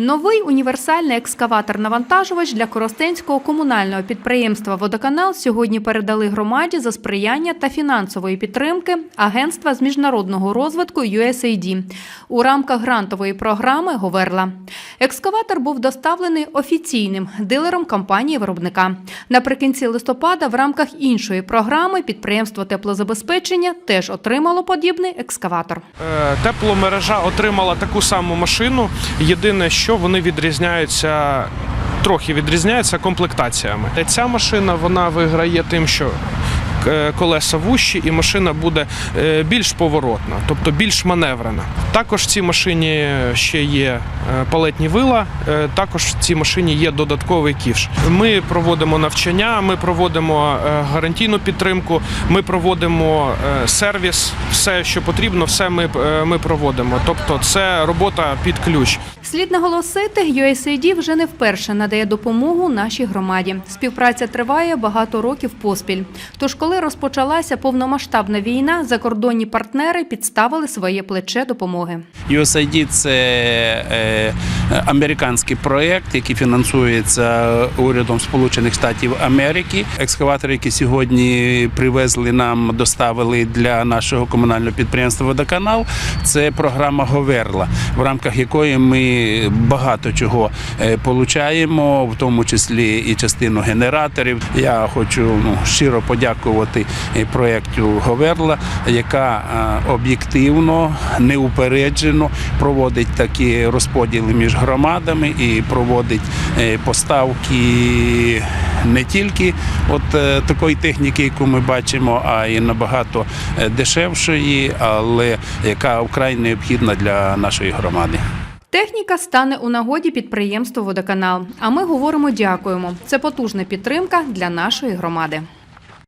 Новий універсальний екскаватор-навантажувач для Коростенського комунального підприємства «Водоканал» сьогодні передали громаді за сприяння та фінансової підтримки Агентства з міжнародного розвитку USAID у рамках грантової програми «Говерла». Екскаватор був доставлений офіційним дилером компанії-виробника. Наприкінці листопада в рамках іншої програми підприємство теплозабезпечення теж отримало подібний екскаватор. Е, Тепломережа отримала таку саму машину. Єдине, що вони відрізняються. Трохи відрізняються комплектаціями. Ця машина вона виграє тим, що колеса вущі, і машина буде е, більш поворотна, тобто більш маневрена. Також в цій машині ще є е, палетні вила, е, також в цій машині є додатковий ківш. Ми проводимо навчання, ми проводимо е, гарантійну підтримку, ми проводимо е, сервіс, все, що потрібно, все ми, е, ми проводимо. Тобто, це робота під ключ. Слід наголосити, USAID вже не вперше надає допомогу нашій громаді. Співпраця триває багато років поспіль. Тож, коли розпочалася повномасштабна війна, закордонні партнери підставили своє плече допомоги. USAID – це е, американський проєкт, який фінансується урядом Сполучених Штатів Америки. Екскаватори, які сьогодні привезли нам, доставили для нашого комунального підприємства Водоканал. Це програма Говерла, в рамках якої ми багато чого е, получаємо, в тому числі і частину генераторів. Я хочу ну, щиро подякувати е, проєкту Говерла, яка е, об'єктивно, неупереджено проводить такі розподіли між громадами і проводить е, поставки не тільки от такої техніки, яку ми бачимо, а й набагато дешевшої, але яка вкрай необхідна для нашої громади. Техніка стане у нагоді підприємству «Водоканал». А ми говоримо дякуємо. Це потужна підтримка для нашої громади.